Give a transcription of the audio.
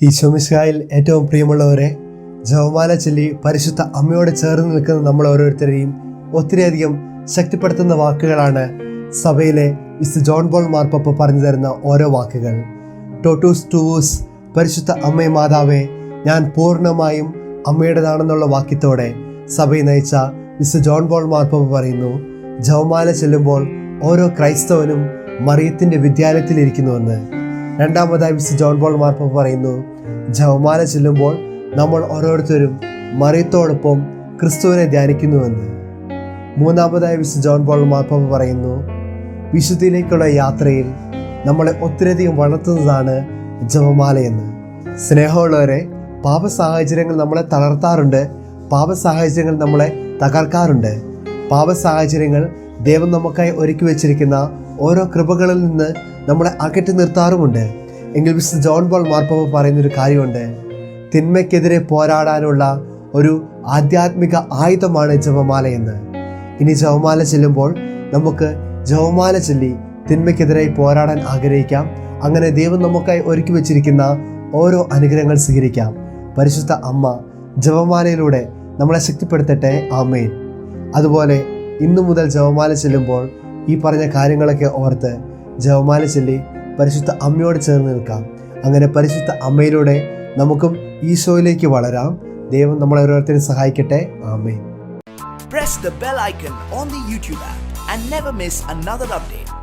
ഈശോമിശായിൽ ഏറ്റവും പ്രിയമുള്ളവരെ ജവമാല ചൊല്ലി പരിശുദ്ധ അമ്മയോട് ചേർന്ന് നിൽക്കുന്ന നമ്മൾ ഓരോരുത്തരെയും ഒത്തിരിയധികം ശക്തിപ്പെടുത്തുന്ന വാക്കുകളാണ് സഭയിലെ മിസ്റ്റർ ജോൺ ബോൾ മാർപ്പപ്പ് പറഞ്ഞു തരുന്ന ഓരോ വാക്കുകൾ. ടോട്ടൂസ് ടൂസ് പരിശുദ്ധ അമ്മേ മാതാവേ ഞാൻ പൂർണമായും അമ്മയുടേതാണെന്നുള്ള വാക്യത്തോടെ സഭയെ നയിച്ച മിസ്റ്റർ ജോൺ ബോൾ മാർപ്പപ്പ് പറയുന്നു ജവമാല ചെല്ലുമ്പോൾ ഓരോ ക്രൈസ്തവനും മറിയത്തിന്റെ വിദ്യാലയത്തിലിരിക്കുന്നുവെന്ന് രണ്ടാമതായി വിശു ജോൺ പോൾ മാർപ്പ പറയുന്നു ജവമാല ചെല്ലുമ്പോൾ നമ്മൾ ഓരോരുത്തരും മറിയത്തോടൊപ്പം ക്രിസ്തുവിനെ ധ്യാനിക്കുന്നുവെന്ന്. മൂന്നാമതായി വിശു ജോൺ പോൾ മാർപ്പ പറയുന്നു വിശുദ്ധിയിലേക്കുള്ള യാത്രയിൽ നമ്മളെ ഒത്തിരിയധികം വളർത്തുന്നതാണ് ജപമാലയെന്ന്. സ്നേഹമുള്ളവരെ പാപ സാഹചര്യങ്ങൾ നമ്മളെ തളർത്താറുണ്ട് പാപ സാഹചര്യങ്ങൾ നമ്മളെ തകർക്കാറുണ്ട്. പാപ സാഹചര്യങ്ങൾ ദൈവം നമുക്കായി ഒരുക്കി വെച്ചിരിക്കുന്ന ഓരോ കൃപകളിൽ നിന്ന് നമ്മളെ അകറ്റി നിർത്താറുമുണ്ട്. എങ്കിൽ മിസ്റ്റർ ജോൺ ബോൾ മാർപ്പാപ്പ പറയുന്നൊരു കാര്യമുണ്ട്. തിന്മയ്ക്കെതിരെ പോരാടാനുള്ള ഒരു ആധ്യാത്മിക ആയുധമാണ് ജപമാല എന്ന്. ഇനി ജപമാല ചെല്ലുമ്പോൾ നമുക്ക് ജപമാല ചൊല്ലി തിന്മയ്ക്കെതിരെ പോരാടാൻ ആഗ്രഹിക്കാം. അങ്ങനെ ദൈവം നമുക്കായി ഒരുക്കി വെച്ചിരിക്കുന്ന ഓരോ അനുഗ്രഹങ്ങൾ സ്വീകരിക്കാം. പരിശുദ്ധ അമ്മ ജപമാലയിലൂടെ നമ്മളെ ശക്തിപ്പെടുത്തട്ടെ. ആമേൻ. അതുപോലെ ഇന്നു മുതൽ ജപമാല ചെല്ലുമ്പോൾ ഈ പറഞ്ഞ കാര്യങ്ങളൊക്കെ ഓർത്ത് ജപമാല ചൊല്ലി പരിശുദ്ധ അമ്മയോട് ചേർന്ന് നിൽക്കാം. അങ്ങനെ പരിശുദ്ധ അമ്മയിലൂടെ നമുക്കും ഈശോയിലേക്ക് വളരാം. ദൈവം നമ്മളെ ഓരോരുത്തരും സഹായിക്കട്ടെ. ആമേ press the bell icon on the YouTube app and never miss another.